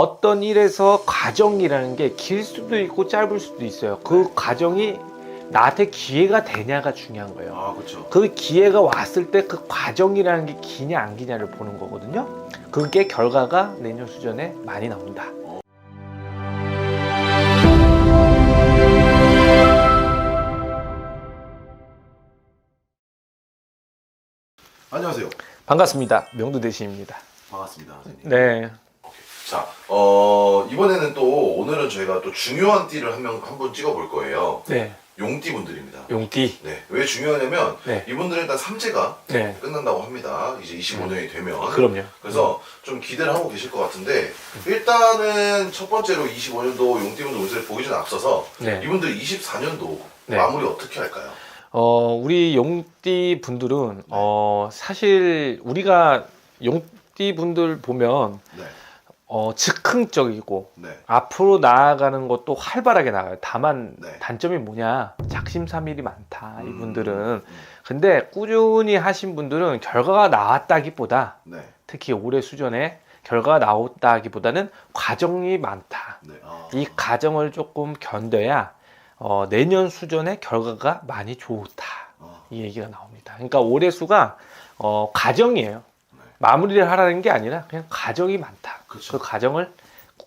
어떤 일에서 과정이라는 게 길 수도 있고 짧을 수도 있어요. 그 과정이 나한테 기회가 되냐가 중요한 거예요. 아 그렇죠. 그 기회가 왔을 때 그 과정이라는 게 기냐 안 기냐를 보는 거거든요. 그게 결과가 내년 수전에 많이 나온다. 안녕하세요. 반갑습니다. 명도 대신입니다. 반갑습니다, 선생님. 네. 자, 어, 이번에는 또 오늘은 저희가 또 중요한 띠를 한 명 한 분 찍어볼 거예요. 네. 용띠 분들입니다. 용띠. 네, 왜 중요하냐면 네. 이분들은 일단 삼재가 네. 끝난다고 합니다. 이제 25년이 되면. 그럼요. 그래서 좀 기대를 하고 계실 것 같은데 일단은 첫 번째로 25년도 용띠 분들 운세를 보기 전에 앞서서 네. 이분들 24년도 네. 마무리 어떻게 할까요? 어, 우리 용띠 분들은 어, 사실 우리가 용띠 분들 보면 네, 어, 즉흥적이고 네, 앞으로 나아가는 것도 활발하게 나가요. 다만 네. 단점이 뭐냐? 작심삼일이 많다. 음, 이분들은. 음, 근데 꾸준히 하신 분들은 결과가 나왔다기보다 네, 특히 올해 수전에 결과가 나왔다기보다는 과정이 많다. 네. 아, 이 과정을 조금 견뎌야 어, 내년 수전에 결과가 많이 좋다. 아, 이 얘기가 나옵니다. 그러니까 올해 수가 어, 과정이에요. 네. 마무리를 하라는 게 아니라 그냥 과정이 많다. 그쵸. 그 과정을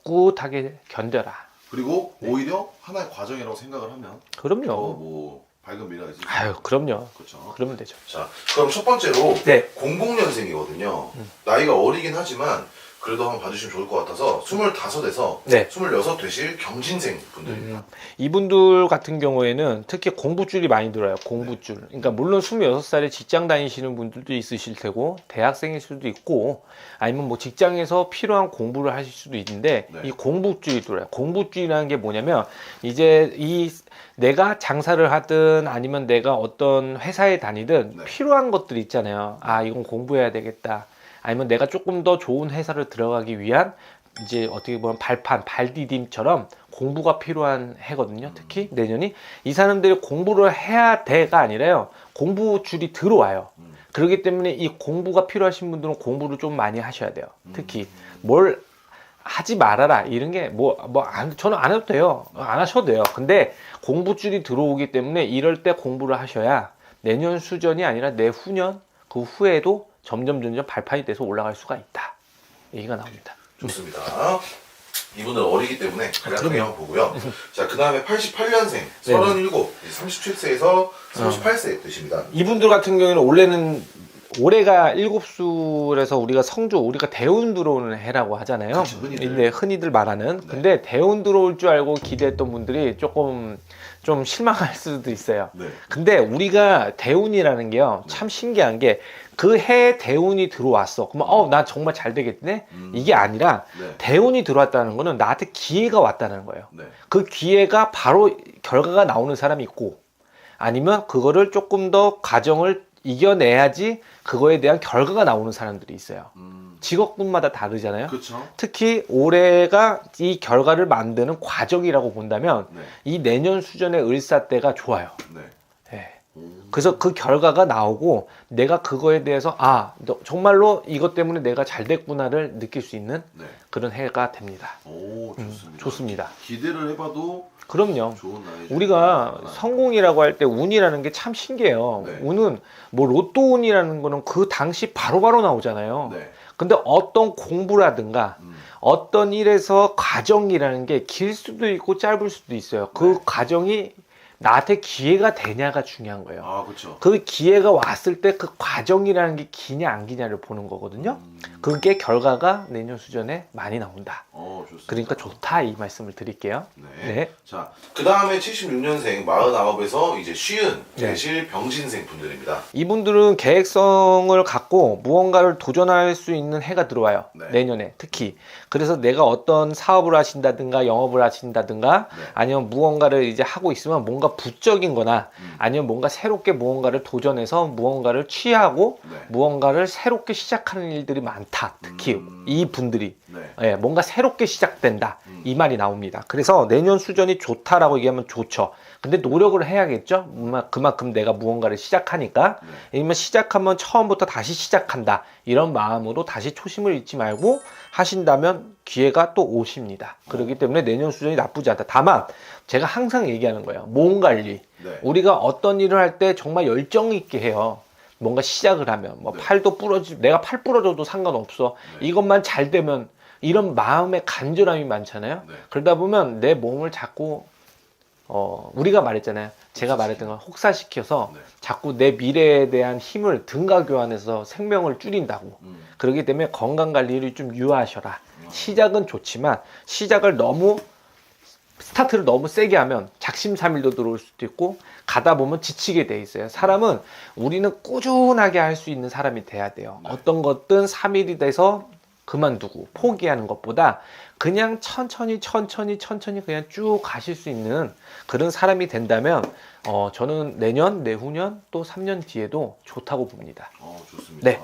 꿋꿋하게 견뎌라. 그리고 네. 오히려 하나의 과정이라고 생각을 하면 더 그럼요. 뭐 밝은 미래가 있을 수 아유, 그럼요. 그렇죠. 그러면 되죠. 자, 그럼 첫 번째로 네. 00년생이거든요. 음. 나이가 어리긴 하지만 그래도 한번 봐주시면 좋을 것 같아서 25에서 네. 26 되실 경진생 분들입니다. 음, 이분들 같은 경우에는 특히 공부줄이 많이 들어요. 공부줄. 그러니까 물론 26살에 직장 다니시는 분들도 있으실 테고 대학생일 수도 있고 아니면 뭐 직장에서 필요한 공부를 하실 수도 있는데 네. 이 공부줄이 들어요. 공부줄이라는 게 뭐냐면 이제 이 내가 장사를 하든 아니면 내가 어떤 회사에 다니든 네. 필요한 것들이 있잖아요. 아, 이건 공부해야 되겠다. 아니면 내가 조금 더 좋은 회사를 들어가기 위한 이제 어떻게 보면 발판, 발디딤처럼 공부가 필요한 해거든요. 특히 내년이 이 사람들이 공부를 해야 돼가 아니라요. 공부 줄이 들어와요. 음. 그렇기 때문에 이 공부가 필요하신 분들은 공부를 좀 많이 하셔야 돼요. 특히 음. 뭘 하지 말아라 이런 게 뭐 뭐 안 저는 안 해도 돼요. 안 하셔도 돼요. 근데 공부줄이 들어오기 때문에 이럴 때 공부를 하셔야 내년 수전이 아니라 내후년 그 후에도 점점 점점 발판이 돼서 올라갈 수가 있다. 얘기가 나옵니다. 좋습니다. 이분은 어리기 때문에. 한번 보고요. 자, 그 다음에 88년생, 네. 37, 37세에서 38세 되십니다. 이분들 같은 경우에는 원래는 올해가 일곱수에서 우리가 성조 우리가 대운 들어오는 해라고 하잖아요. 그렇죠, 흔히들. 네, 흔히들 말하는. 네. 근데 대운 들어올 줄 알고 기대했던 분들이 조금 좀 실망할 수도 있어요. 네. 근데 우리가 대운이라는 게요 참 신기한 게 그 해에 대운이 들어왔어. 그러면 어 나 정말 잘 되겠네. 음. 이게 아니라 네. 대운이 들어왔다는 거는 나한테 기회가 왔다는 거예요. 네. 그 기회가 바로 결과가 나오는 사람이 있고 아니면 그거를 조금 더 과정을 이겨내야지 그거에 대한 결과가 나오는 사람들이 있어요. 음. 직업군마다 다르잖아요. 그렇죠. 특히 올해가 이 결과를 만드는 과정이라고 본다면 네. 이 내년 수전의 을사 때가 좋아요. 네. 예. 음. 그래서 그 결과가 나오고 내가 그거에 대해서 아 너- 정말로 이것 때문에 내가 잘 됐구나를 느낄 수 있는 네. 그런 해가 됩니다. 오, 음, 좋습니다. 좋습니다. 기대를 해봐도 그럼요. 우리가 성공이라고 할 때 운이라는 게 참 신기해요. 네. 운은 뭐 로또 운이라는 거는 그 당시 바로 바로 나오잖아요. 네. 근데 어떤 공부라든가 음. 어떤 일에서 과정이라는 게 길 수도 있고 짧을 수도 있어요. 그 네. 과정이 나한테 기회가 되냐가 중요한 거예요. 아, 그렇죠. 그 기회가 왔을 때 그 과정이라는 게 기냐 안 기냐를 보는 거거든요. 음. 그게 결과가 내년 수전에 많이 나온다. 어, 좋습니다. 그러니까 좋다 이 말씀을 드릴게요. 네. 네. 자, 그 다음에 76년생 49에서 이제 쉬운 네. 되실 병진생 분들입니다. 이분들은 계획성을 갖고 무언가를 도전할 수 있는 해가 들어와요. 네. 내년에 특히. 그래서 내가 어떤 사업을 하신다든가 영업을 하신다든가 네. 아니면 무언가를 이제 하고 있으면 뭔가 부적인 거나 음. 아니면 뭔가 새롭게 무언가를 도전해서 무언가를 취하고 네. 무언가를 새롭게 시작하는 일들이 많다. 좋다. 특히 음. 이 분들이 네. 예, 뭔가 새롭게 시작된다. 음. 이 말이 나옵니다. 그래서 내년 수전이 좋다라고 얘기하면 좋죠. 근데 노력을 해야겠죠. 음악- 그만큼 내가 무언가를 시작하니까. 네. 아니면 시작하면 처음부터 다시 시작한다. 이런 마음으로 다시 초심을 잃지 말고 하신다면 기회가 또 오십니다. 그렇기 때문에 내년 수전이 나쁘지 않다. 다만 제가 항상 얘기하는 거예요. 몸 관리. 네. 우리가 어떤 일을 할 때 정말 열정 있게 해요. 뭔가 시작을 하면 뭐 네. 팔도 부러지 내가 팔 부러져도 상관없어. 네. 이것만 잘 되면 이런 마음의 간절함이 많잖아요. 네. 그러다 보면 내 몸을 자꾸 어 우리가 말했잖아요. 제가 말했던 건 혹사시켜서 네. 자꾸 내 미래에 대한 힘을 등가 교환해서 생명을 줄인다고. 음. 그렇기 때문에 건강 관리를 좀 유하셔라. 음. 시작은 좋지만 시작을 너무 스타트를 너무 세게 하면 작심삼일도 들어올 수도 있고 가다 보면 지치게 돼 있어요. 사람은 우리는 꾸준하게 할 수 있는 사람이 돼야 돼요. 네. 어떤 것든 3일이 돼서 그만두고 포기하는 것보다 그냥 천천히 천천히 천천히 그냥 쭉 가실 수 있는 그런 사람이 된다면 어 저는 내년 내후년 또 3년 뒤에도 좋다고 봅니다. 어, 좋습니다. 네.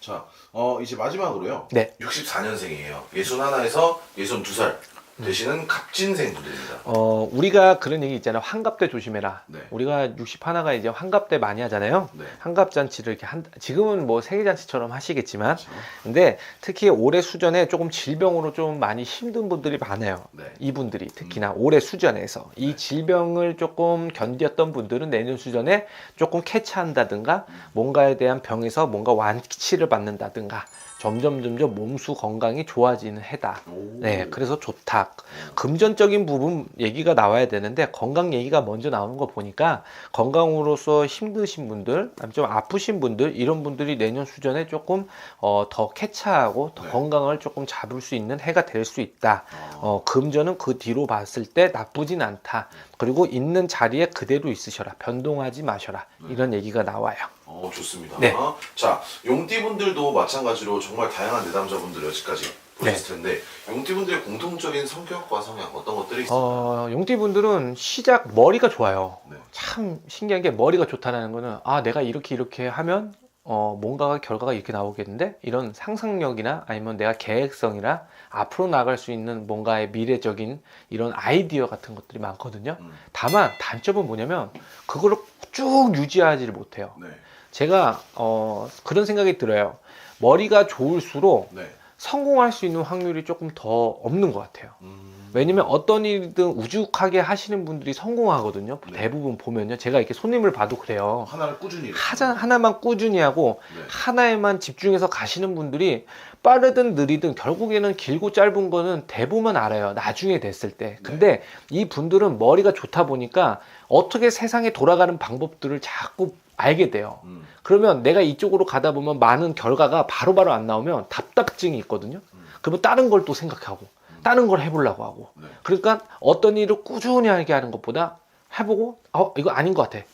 자, 어, 이제 마지막으로요. 네. 64년생이에요. 61에서 62살 되시는 갑진생 분들입니다. 어 우리가 그런 얘기 있잖아요. 환갑 때 조심해라. 네. 우리가 61가 이제 환갑 때 많이 하잖아요. 네. 환갑 잔치를 이렇게 한 지금은 뭐 생일 잔치처럼 하시겠지만 그렇죠. 근데 특히 올해 수전에 조금 질병으로 좀 많이 힘든 분들이 많아요. 네. 이분들이 특히나 올해 수전에서 이 네. 질병을 조금 견뎠던 분들은 내년 수전에 조금 캐치한다든가 음. 뭔가에 대한 병에서 뭔가 완치를 받는다든가 점점 점점 몸수 건강이 좋아지는 해다. 오. 네, 그래서 좋다. 음. 금전적인 부분 얘기가 나와야 되는데 건강 얘기가 먼저 나오는 거 보니까 건강으로서 힘드신 분들, 좀 아프신 분들 이런 분들이 내년 수전에 조금 어, 더 캐치하고 더 네. 건강을 조금 잡을 수 있는 해가 될 수 있다. 어. 어, 금전은 그 뒤로 봤을 때 나쁘진 않다. 그리고 있는 자리에 그대로 있으셔라. 변동하지 마셔라. 네. 이런 얘기가 나와요. 어, 좋습니다. 네. 자, 용띠분들도 마찬가지로 정말 다양한 내담자분들 여기까지 보셨을 텐데 용띠분들의 공통적인 성격과 성향 어떤 것들이 있을까요? 어, 용띠분들은 시작 머리가 좋아요. 네. 참 신기한 게 머리가 좋다는 거는 아 내가 이렇게 이렇게 하면 어 뭔가가 결과가 이렇게 나오겠는데 이런 상상력이나 아니면 내가 계획성이나 앞으로 나갈 수 있는 뭔가의 미래적인 이런 아이디어 같은 것들이 많거든요. 음, 다만 단점은 뭐냐면 그거를 쭉 유지하지를 못해요. 네. 제가 어 그런 생각이 들어요. 머리가 좋을수록 네. 성공할 수 있는 확률이 조금 더 없는 것 같아요. 음, 왜냐면 어떤 일이든 우죽하게 하시는 분들이 성공하거든요. 네. 대부분 보면요. 제가 이렇게 손님을 봐도 그래요. 하나를 꾸준히. 하자, 하나만 꾸준히 하고 네. 하나에만 집중해서 가시는 분들이 빠르든 느리든 결국에는 길고 짧은 거는 대부분 알아요. 나중에 됐을 네. 때. 근데 이 분들은 머리가 좋다 보니까 어떻게 세상에 돌아가는 방법들을 자꾸 알게 돼요. 음, 그러면 내가 이쪽으로 가다 보면 많은 결과가 바로바로 안 나오면 답답증이 있거든요. 음, 그러면 다른 걸 또 생각하고 다른 걸 해보려고 하고. 네. 그러니까 어떤 일을 꾸준히 하게 하는 것보다 해보고 어 이거 아닌 것 같아.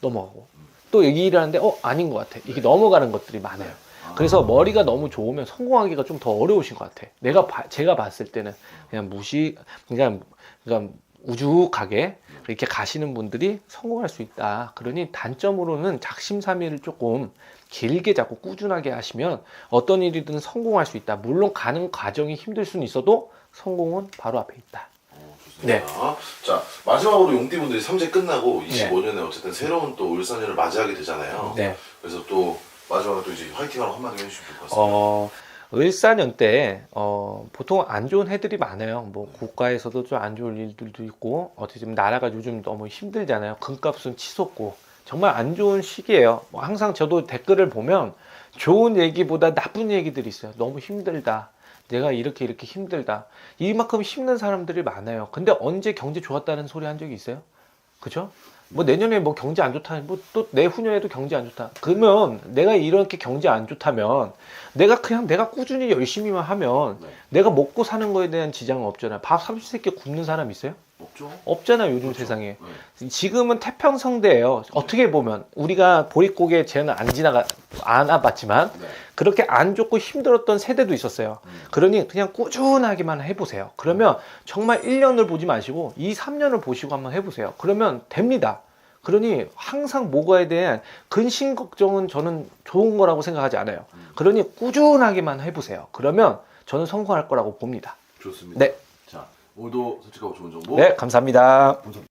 넘어가고. 또이 일을 하는데 어 아닌 것 같아. 이게 네. 넘어가는 것들이 많아요. 아, 그래서 머리가 너무 좋으면 성공하기가 좀 더 어려우신 것 같아. 내가 봐- 제가 봤을 때는 그냥 무시 그냥 그냥 우죽하게 이렇게 가시는 분들이 성공할 수 있다 그러니 단점으로는 작심삼일을 조금 길게 잡고 꾸준하게 하시면 어떤 일이든 성공할 수 있다 물론 가는 과정이 힘들 수는 있어도 성공은 바로 앞에 있다 어, 좋습니다. 자 마지막으로 용띠분들이 3제 끝나고 네. 25년에 어쨌든 새로운 또 울산년을 맞이하게 되잖아요. 네. 그래서 또 마지막으로 또 이제 화이팅하라고 한마디 해주시면 좋을 것 같습니다. 어, 을사년 때, 어, 보통 안 좋은 해들이 많아요. 뭐, 국가에서도 좀 안 좋은 일들도 있고, 어떻게 보면 나라가 요즘 너무 힘들잖아요. 금값은 치솟고. 정말 안 좋은 시기예요. 뭐 항상 저도 댓글을 보면 좋은 얘기보다 나쁜 얘기들이 있어요. 너무 힘들다. 내가 이렇게 이렇게 힘들다. 이만큼 힘든 사람들이 많아요. 근데 언제 경제 좋았다는 소리 한 적이 있어요? 그죠? 뭐 내년에 뭐 경제 안 좋다, 뭐 또 내후년에도 경제 안 좋다. 그러면 내가 이렇게 경제 안 좋다면 내가 그냥 내가 꾸준히 열심히만 하면 네. 내가 먹고 사는 거에 대한 지장은 없잖아요. 밥 30세끼 굶는 사람 있어요? 없죠? 없잖아요, 요즘 그렇죠. 세상에. 네. 지금은 태평성대예요. 어떻게 보면 우리가 보릿고개 쟤는 안 지나가 안 와봤지만 네. 그렇게 안 좋고 힘들었던 세대도 있었어요. 음. 그러니 그냥 꾸준하게만 해보세요. 그러면 정말 1년을 보지 마시고 2, 3년을 보시고 한번 해보세요. 그러면 됩니다. 그러니 항상 뭐가에 대한 근심 걱정은 저는 좋은 거라고 생각하지 않아요. 그러니 꾸준하게만 해보세요. 그러면 저는 성공할 거라고 봅니다. 좋습니다. 네. 자 오늘도 솔직하고 좋은 정보 네, 감사합니다. 감사합니다.